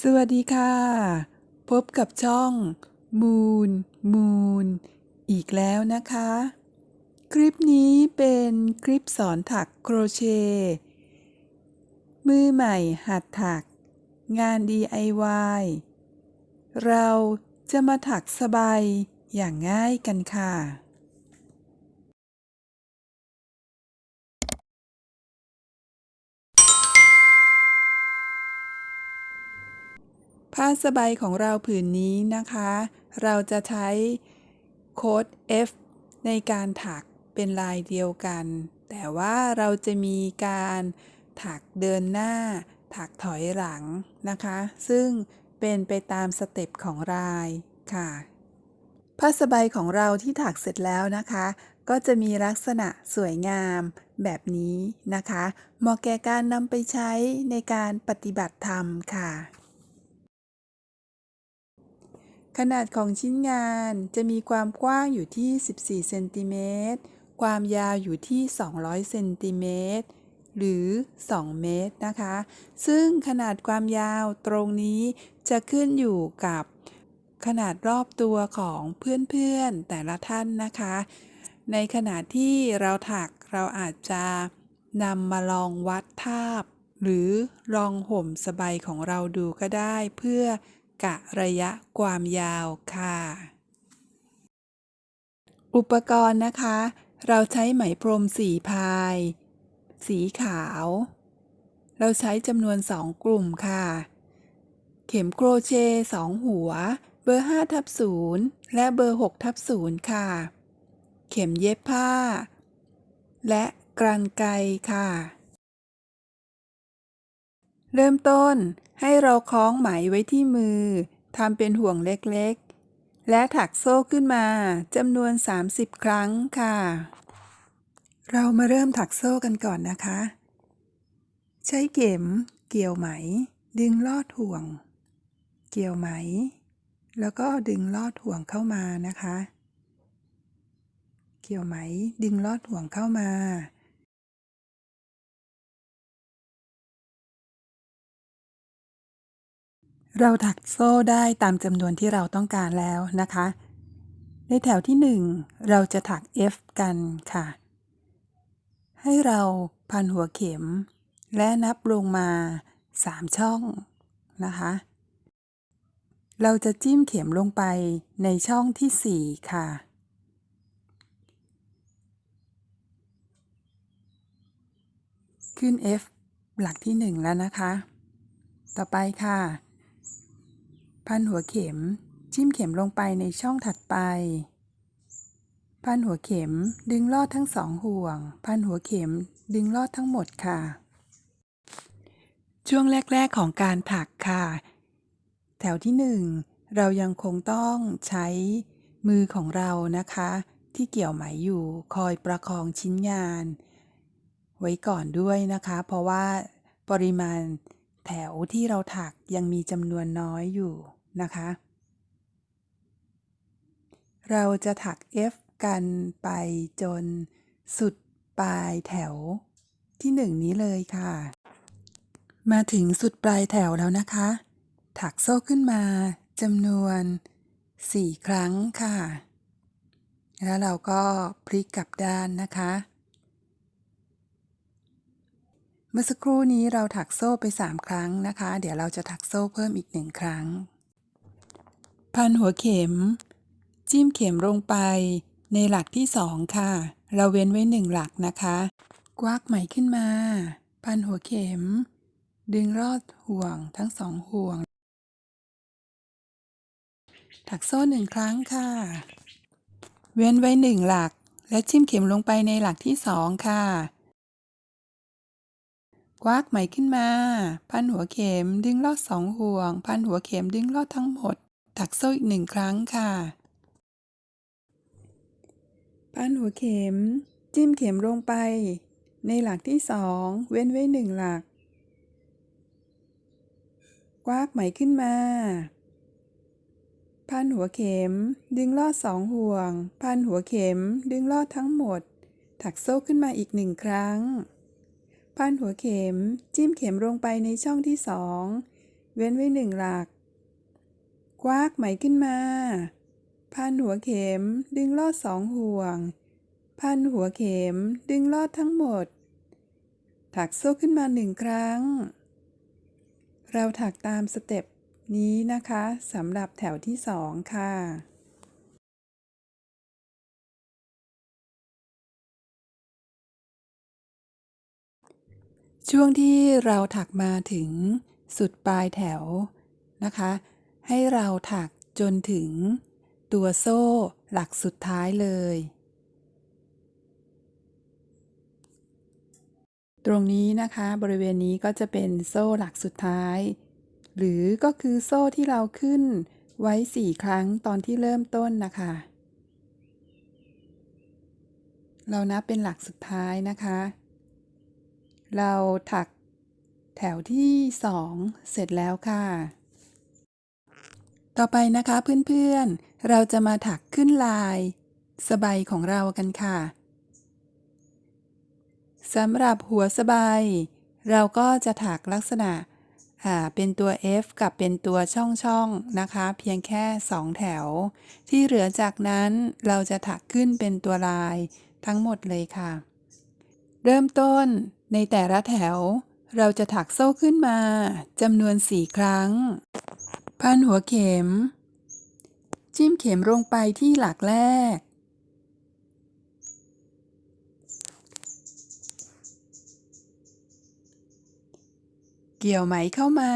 สวัสดีค่ะ พบกับช่อง Moon Moon อีกแล้วนะคะ คลิปนี้เป็นคลิปสอนถักโครเชต์มือใหม่หัดถัก งาน DIY เราจะมาถักสบายอย่างง่ายกันค่ะ ผ้าสบายของเราผืนนี้นะคะ เราจะใช้โค้ด F ในการถักเป็นลายเดียวกัน แต่ว่าเราจะมีการถักเดินหน้า ถักถอยหลังนะคะ ซึ่งเป็นไปตามสเต็ปของลายค่ะ ผ้าสบายของเราที่ถักเสร็จแล้วนะคะ ก็จะมีลักษณะสวยงามแบบนี้นะคะ เหมาะแก่การนำไปใช้ในการปฏิบัติธรรมค่ะ ขนาดของชิ้นงานจะมีความกว้างอยู่ที่ 14 เซนติเมตร ความยาวอยู่ที่ 200 เซนติเมตร หรือ 2 เมตรนะคะ ซึ่งขนาดความยาวตรงนี้จะขึ้นอยู่กับขนาดรอบตัวของเพื่อนๆแต่ละท่านนะคะ ในขณะที่เราถักเราอาจจะนำมาลองวัดทาบ หรือลองห่มสบายของเราดูก็ได้เพื่อ กะระยะความยาวค่ะ อุปกรณ์นะคะ เราใช้ไหมพรมสีพาย สีขาว เราใช้จำนวนสองกลุ่มค่ะ เข็มโครเชต์สองหัว เบอร์5ทับ0และเบอร์6ทับ0ค่ะ เข็มเย็บผ้า และกรรไกรค่ะ เริ่มต้นให้เราคล้องไหมไว้ที่มือทำเป็นห่วงเล็กๆ และถักโซ่ขึ้นมาจำนวน 30 ครั้งค่ะ เรามาเริ่มถักโซ่กันก่อนนะคะ ใช้เข็ม เกี่ยวไหม ดึงลอดห่วง เกี่ยวไหม แล้วก็ดึงลอดห่วงเข้ามานะคะ เกี่ยวไหม ดึงลอดห่วงเข้ามา เราถักโซ่ได้ตามจำนวนที่เราต้องการแล้วนะคะ ในแถวที่ 1 เราจะถัก F กันค่ะ ให้เราพันหัวเข็ม และนับลงมา 3 ช่องนะคะ เราจะจิ้มเข็มลงไปในช่องที่ 4 ค่ะ ขึ้น F หลักที่ 1 แล้วนะคะ ต่อไปค่ะ พันหัวเข็ม จิ้มเข็มลงไปในช่องถัดไป พันหัวเข็มดึงลอดทั้งสองห่วง พันหัวเข็มดึงลอดทั้งหมดค่ะ ช่วงแรก ๆของการถักค่ะ แถวที่หนึ่งเรายังคงต้องใช้มือของเรานะคะ ที่เกี่ยวไหมอยู่คอยประคองชิ้นงาน ไว้ก่อนด้วยนะคะ เพราะว่าปริมาณ แถวที่เราถักยังมีจำนวนน้อยอยู่นะคะ เราจะถัก F กันไปจนสุดปลายแถวที่หนึ่งนี้เลยค่ะ มาถึงสุดปลายแถวแล้วนะคะ ถักโซ่ขึ้นมาจำนวน 4 ครั้งค่ะ แล้วเราก็พลิกกลับด้านนะคะ เมื่อสักครู่นี้เราถักโซ่ไป 3 ครั้งนะคะ เดี๋ยวเราจะถักโซ่เพิ่มอีกหนึ่งครั้ง พันหัวเข็ม จิ้มเข็มลงไป ในหลักที่ 2 ค่ะ เราเว้นไว้ 1 หลักนะคะ กวักไหมขึ้นมา พันหัวเข็ม ดึงรอดห่วงทั้งสองห่วง ถักโซ่หนึ่งครั้งค่ะ เว้นไว้1หลัก และจิ้มเข็มลงไปในหลักที่2ค่ะ กวักไหมขึ้นมา พันหัวเข็มดึงลอดสองห่วง พันหัวเข็มดึงลอดทั้งหมด ถักโซ่อีกหนึ่งครั้งค่ะ พันหัวเข็ม จิ้มเข็มลงไป ในหลักที่สองเว้นไว้หนึ่งหลัก กวักไหมขึ้นมา พันหัวเข็ม ดึงลอดสองห่วง พันหัวเข็ม ดึงลอดทั้งหมด ถักโซ่ขึ้นมาอีกหนึ่งครั้ง พันหัวเข็ม จิ้มเข็มลงไปในช่องที่สองเว้นไว้หนึ่งหลัก ควักไหมขึ้นมา พันหัวเข็มดึงลอดสองห่วง พันหัวเข็มดึงลอดทั้งหมด ถักโซ่ขึ้นมาหนึ่งครั้ง เราถักตามสเต็ปนี้นะคะสำหรับแถวที่สองค่ะ ช่วงที่เราถักมาถึงสุดปลายแถวนะคะ ให้เราถักจนถึงตัวโซ่หลักสุดท้ายเลย ตรงนี้นะคะบริเวณนี้ก็จะเป็นโซ่หลักสุดท้าย หรือก็คือโซ่ที่เราขึ้นไว้ 4 ครั้งตอนที่เริ่มต้นนะคะ เรานับเป็นหลักสุดท้ายนะคะ เราถักแถวที่ 2 เสร็จแล้วค่ะ ต่อไปนะคะเพื่อนๆ เราจะมาถักขึ้นลายสบายของเรากันค่ะสำหรับหัวสบายเราก็จะถักลักษณะเป็นตัว F กับเป็นตัวช่องช่องนะคะ เพียงแค่ 2 แถว ที่เหลือจากนั้นเราจะถักขึ้นเป็นตัวลายทั้งหมดเลยค่ะ เริ่มต้น ในแต่ละแถว เราจะถักโซ่ขึ้นมาจำนวน4ครั้ง พันหัวเข็ม จิ้มเข็มลงไปที่หลักแรก เกี่ยวไหมเข้ามา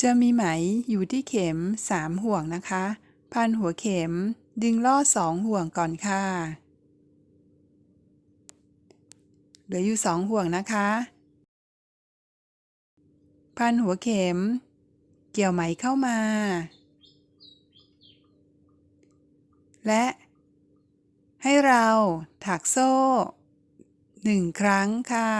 จะมีไหมอยู่ที่เข็ม3ห่วงนะคะ พันหัวเข็มดึงลอดสองห่วงก่อนค่ะ เหลืออยู่สองห่วงนะคะ พันหัวเข็ม เกี่ยวไหมเข้ามา และให้เราถักโซ่หนึ่งครั้งค่ะ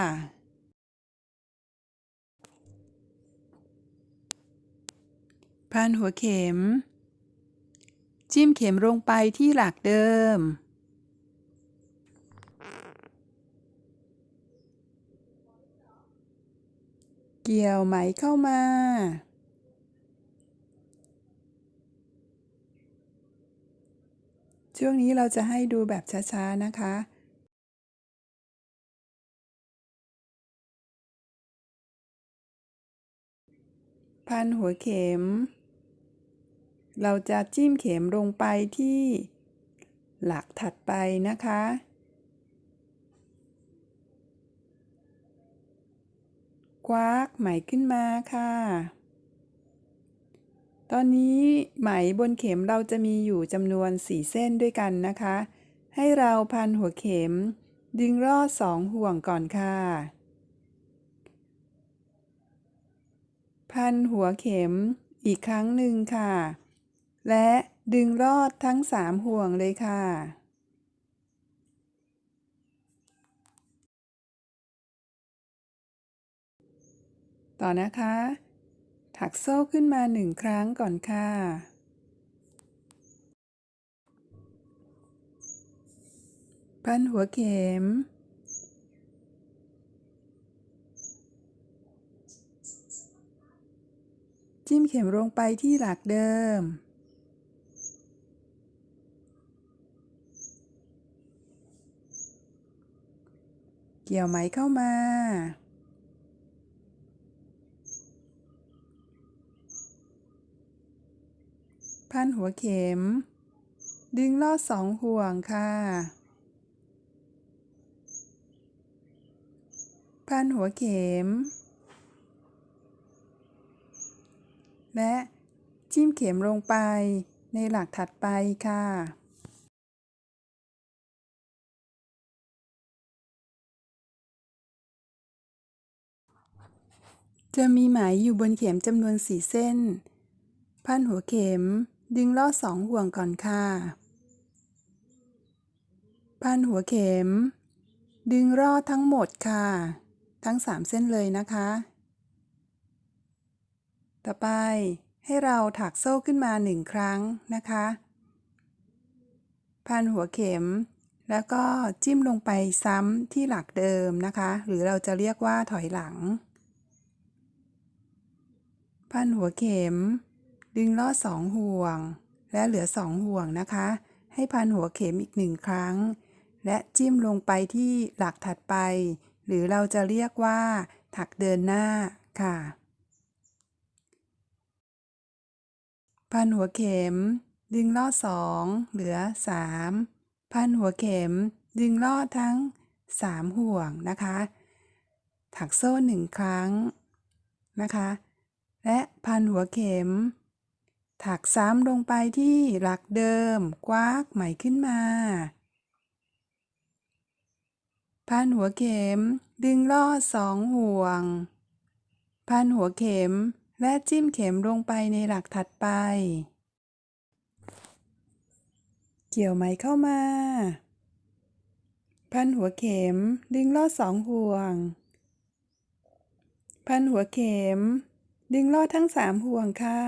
พันหัวเข็ม จิ้มเข็มลงไปที่หลักเดิม เกี่ยวไหมเข้ามา ช่วงนี้เราจะให้ดูแบบช้าๆนะคะพันหัวเข็ม เราจะจิ้มเข็มลงไปที่หลักถัดไปนะคะ ควักไหมขึ้นมาค่ะ ตอนนี้ไหมบนเข็มเราจะมีอยู่จำนวนสี่เส้นด้วยกันนะคะ ให้เราพันหัวเข็ม ดึงรอดสองห่วงก่อนค่ะ พันหัวเข็มอีกครั้งหนึ่งค่ะ และดึงรอดทั้งสามห่วงเลยค่ะ ต่อนะคะ ถักโซ่ขึ้นมาหนึ่งครั้งก่อนค่ะ พันหัวเข็ม จิ้มเข็มลงไปที่หลักเดิมเกี่ยวไหมเข้ามา พันหัวเข็ม ดึงลอดสองห่วงค่ะ พันหัวเข็ม และจิ้มเข็มลงไปในหลักถัดไปค่ะจะมีไหมอยู่บนเข็มจำนวนสี่เส้น พันหัวเข็ม ดึงลอดสองห่วงก่อนค่ะ พันหัวเข็ม ดึงรอดทั้งหมดค่ะ ทั้งสามเส้นเลยนะคะ ต่อไปให้เราถักโซ่ขึ้นมาหนึ่งครั้งนะคะ พันหัวเข็ม แล้วก็จิ้มลงไปซ้ำที่หลักเดิมนะคะ หรือเราจะเรียกว่าถอยหลัง พันหัวเข็ม ดึงลอดสองห่วง และเหลือสองห่วงนะคะ ให้พันหัวเข็มอีกหนึ่งครั้ง และจิ้มลงไปที่หลักถัดไป หรือเราจะเรียกว่า ถักเดินหน้าค่ะ พันหัวเข็ม ดึงลอดสองเหลือสามพันหัวเข็ม ดึงลอดทั้งสามห่วงนะคะ ถักโซ่หนึ่งครั้งนะคะ และพันหัวเข็ม ถักซ้ำลงไปที่หลักเดิมควักไหมขึ้นมา พันหัวเข็ม ดึงลอดสองห่วง พันหัวเข็มและจิ้มเข็มลงไปในหลักถัดไป เกี่ยวไหมเข้ามา พันหัวเข็ม ดึงลอดสองห่วง พันหัวเข็ม ดึงลอดทั้งสามห่วงค่ะ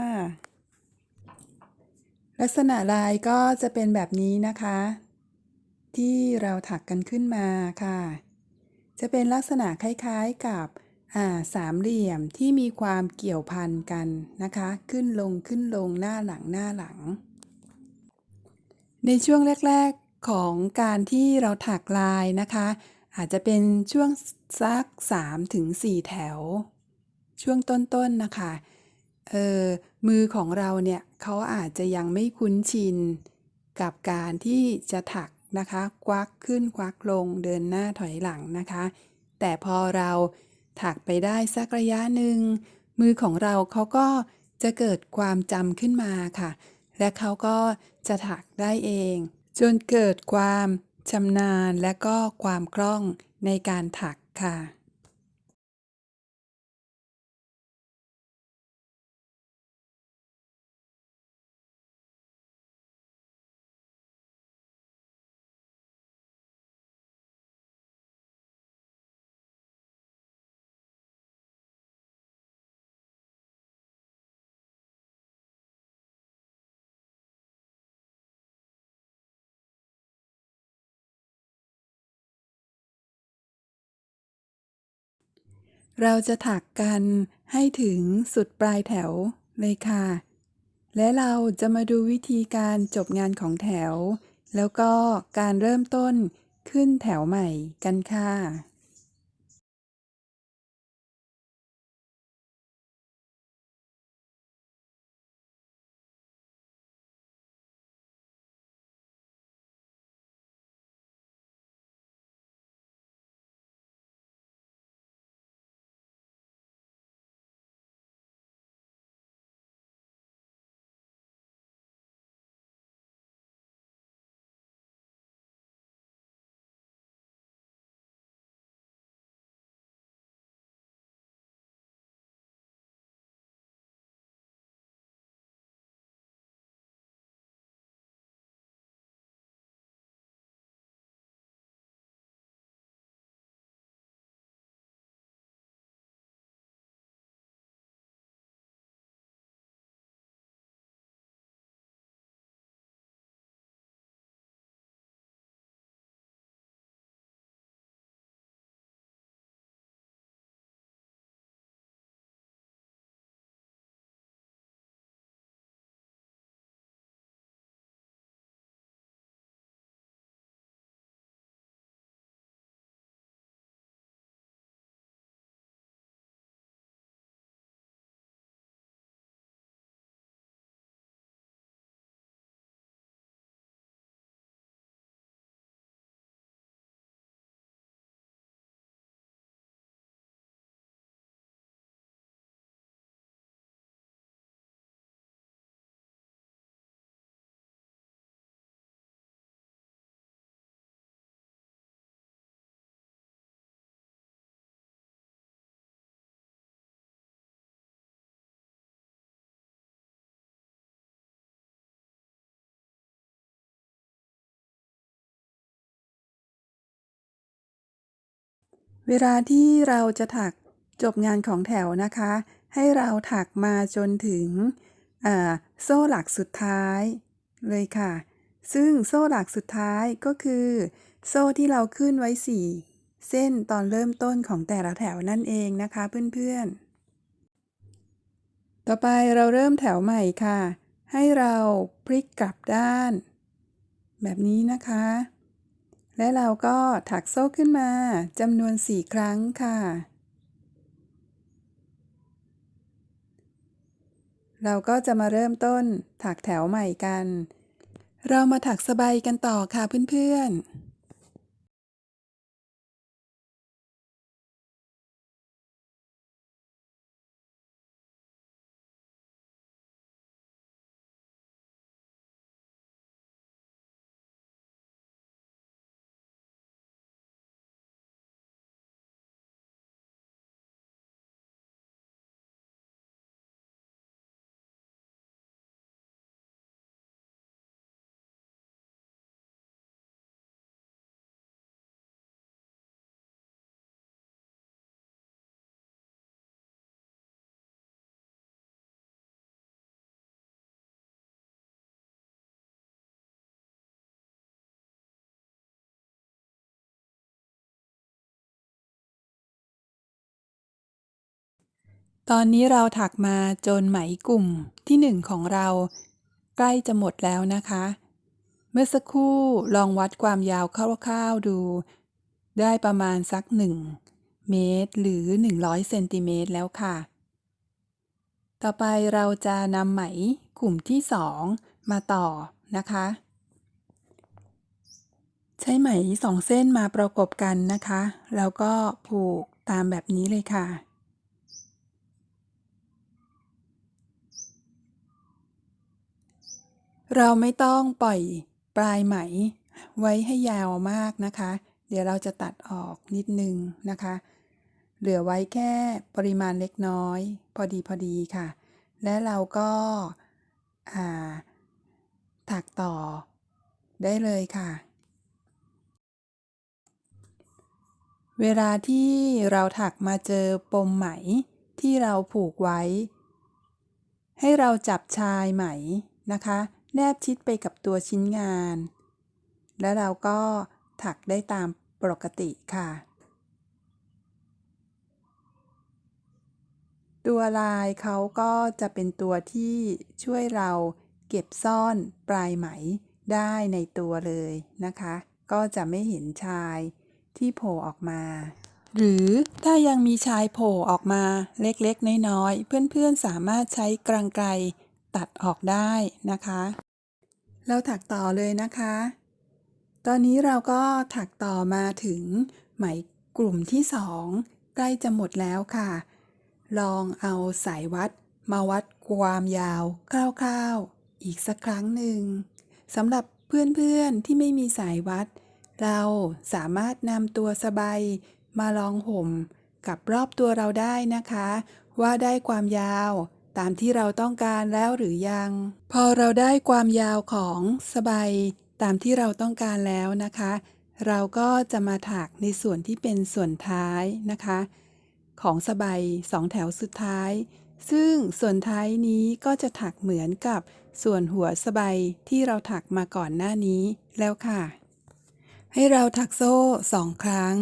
ลักษณะลายก็จะเป็นแบบนี้นะคะ ที่เราถักกันขึ้นมาค่ะ จะเป็นลักษณะคล้ายๆกับาสามเหลี่ยมที่มีความเกี่ยวพันกันนะคะ ขึ้นลงขึ้นลงหน้าหลังหน้าหลัง ในช่วงแรก ๆของการที่เราถักลายนะคะ อาจจะเป็นช่วงสัก3ถึง4แถว ช่วงต้นๆนะคะเออมือของเราเนี่ย เขาอาจจะยังไม่คุ้นชินกับการที่จะถักนะคะ ควักขึ้นควักลงเดินหน้าถอยหลังนะคะ แต่พอเราถักไปได้สักระยะหนึ่ง มือของเราเขาก็จะเกิดความจำขึ้นมาค่ะ และเขาก็จะถักได้เอง จนเกิดความชำนาญและก็ความคล่องในการถักค่ะ เราจะถักกันให้ถึงสุดปลายแถวเลยค่ะ และเราจะมาดูวิธีการจบงานของแถว แล้วก็การเริ่มต้นขึ้นแถวใหม่กันค่ะ เวลาที่เราจะถักจบงานของแถวนะคะ ให้เราถักมาจนถึงอ่าโซ่หลักสุดท้ายเลยค่ะ ซึ่งโซ่หลักสุดท้ายก็คือ โซ่ที่เราขึ้นไว้ 4 เส้นตอนเริ่มต้นของแต่ละแถวนั่นเองนะคะเพื่อนๆ ต่อไปเราเริ่มแถวใหม่ค่ะ ให้เราพลิกกลับด้าน แบบนี้นะคะ และเราก็ถักโซ่ขึ้นมาจำนวน 4 ครั้งค่ะ เราก็จะมาเริ่มต้นถักแถวใหม่กัน เรามาถักสบายกันต่อค่ะเพื่อนๆ ตอนนี้เราถักมาจนไหมกลุ่มที่หนึ่งของเรา ใกล้จะหมดแล้วนะคะ เมื่อสักครู่ลองวัดความยาวคร่าวๆดู ได้ประมาณสัก1เมตรหรือ 100เซนติเมตรแล้วค่ะ ต่อไปเราจะนำไหมกลุ่มที่2มาต่อนะคะ ใช้ไหมสองเส้นมาประกบกันนะคะ แล้วก็ผูกตามแบบนี้เลยค่ะ เราไม่ต้องปล่อยปลายไหมไว้ให้ยาวมากนะคะ เดี๋ยวเราจะตัดออกนิดนึงนะคะ เหลือไว้แค่ปริมาณเล็กน้อย พอดีพอดีค่ะ และเราก็าถักต่อได้เลยค่ะ เวลาที่เราถักมาเจอปมไหมที่เราผูกไว้ ให้เราจับชายไหมนะคะ แนบชิดไปกับตัวชิ้นงาน แล้วเราก็ถักได้ตามปกติค่ะ ตัวลายเขาก็จะเป็นตัวที่ช่วยเราเก็บซ่อนปลายไหมได้ในตัวเลยนะคะ ก็จะไม่เห็นชายที่โผล่ออกมา หรือถ้ายังมีชายโผล่ออกมาเล็กๆ น้อยๆ เพื่อนๆ สามารถใช้กรรไกรตัดออกได้นะคะ เราถักต่อเลยนะคะ ตอนนี้เราก็ถักต่อมาถึงไหมกลุ่มที่สองใกล้จะหมดแล้วค่ะ ลองเอาสายวัดมาวัดความยาวคร่าวๆ อีกสักครั้งหนึ่งสำหรับเพื่อนๆที่ไม่มีสายวัด เราสามารถนำตัวสบายมาลองห่มกับรอบตัวเราได้นะคะ ว่าได้ความยาว ตามที่เราต้องการแล้วหรือยัง พอเราได้ความยาวของสบายตามที่เราต้องการแล้วนะคะ เราก็จะมาถักในส่วนที่เป็นส่วนท้ายนะคะ ของสบายสองแถวสุดท้าย ซึ่งส่วนท้ายนี้ก็จะถักเหมือนกับส่วนหัวสบายที่เราถักมาก่อนหน้านี้แล้วค่ะ ให้เราถักโซ่สองครั้ง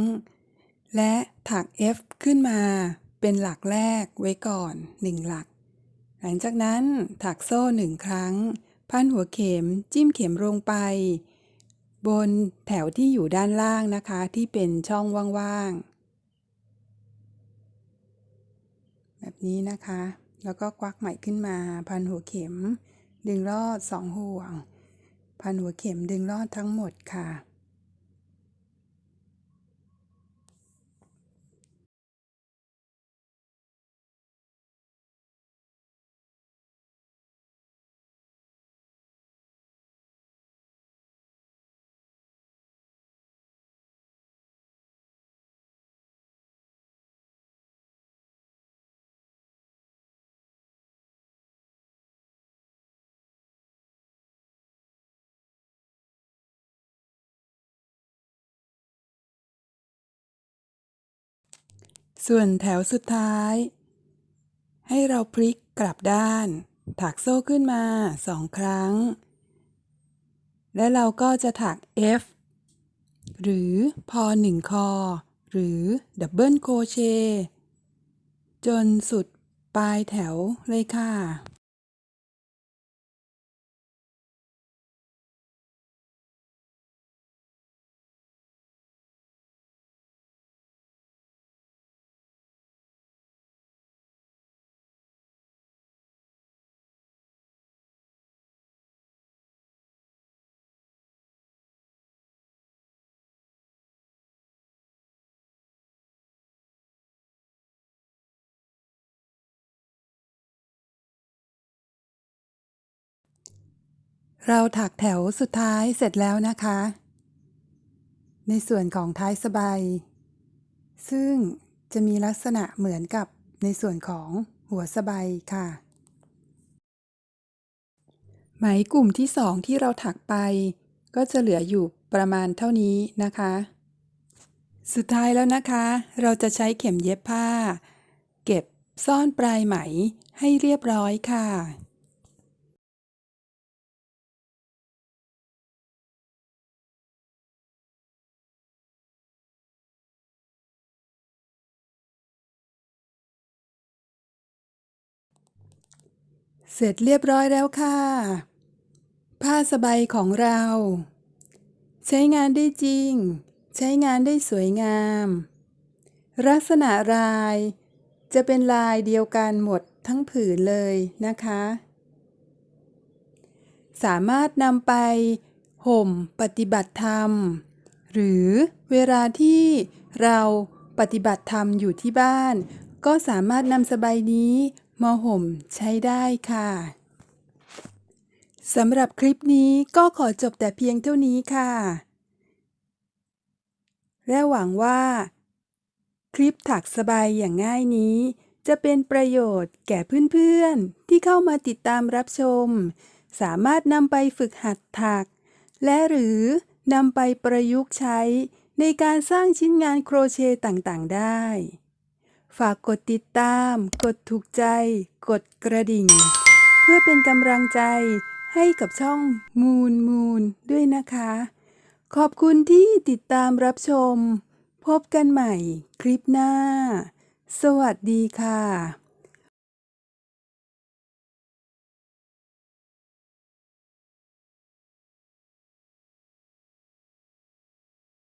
และถัก F ขึ้นมาเป็นหลักแรกไว้ก่อนหนึ่งหลัก ลังจากนั้นถักโซ่หนึ่งครั้ง พันหัวเข็มจิ้มเข็มลงไป บนแถวที่อยู่ด้านล่างนะคะที่เป็นช่องว่างๆ แบบนี้นะคะ แล้วก็ควักไหมขึ้นมา พันหัวเข็ม ดึงลอดสองห่วง พันหัวเข็มดึงลอดทั้งหมดค่ะ ส่วนแถวสุดท้าย ให้เราพลิกกลับด้าน ถักโซ่ขึ้นมาสองครั้ง และเราก็จะถัก F หรือพอหนึ่งคอ หรือดับเบิลโคเชจนสุดปลายแถวเลยค่ะ เราถักแถวสุดท้ายเสร็จแล้วนะคะ ในส่วนของท้ายสบายซึ่งจะมีลักษณะเหมือนกับในส่วนของหัวสบายค่ะ ไหมกลุ่มที่สองที่เราถักไป ก็จะเหลืออยู่ประมาณเท่านี้นะคะ สุดท้ายแล้วนะคะ เราจะใช้เข็มเย็บผ้า เก็บซ่อนปลายไหมให้เรียบร้อยค่ะ เสร็จเรียบร้อยแล้วค่ะ ผ้าสบายของเรา ใช้งานได้จริง ใช้งานได้สวยงาม ลักษณะลายจะเป็นลายเดียวกันหมดทั้งผืนเลยนะคะ สามารถนำไปห่มปฏิบัติธรรม หรือเวลาที่เราปฏิบัติธรรมอยู่ที่บ้าน ก็สามารถนำสบายนี้ มาห่มใช้ได้ค่ะสำหรับคลิปนี้ก็ขอจบแต่เพียงเท่านี้ค่ะ และหวังว่า คลิปถักสบายอย่างง่ายนี้ จะเป็นประโยชน์แก่เพื่อนๆ ที่เข้ามาติดตามรับชม สามารถนำไปฝึกหัดถัก และหรือนำไปประยุกต์ใช้ในการสร้างชิ้นงานโครเชต์ต่างๆ ได้ ฝากกดติดตาม กดถูกใจ กดกระดิ่ง เพื่อเป็นกำลังใจให้กับช่องมูนมูนด้วยนะคะ ขอบคุณที่ติดตามรับชม พบกันใหม่คลิปหน้า สวัสดีค่ะ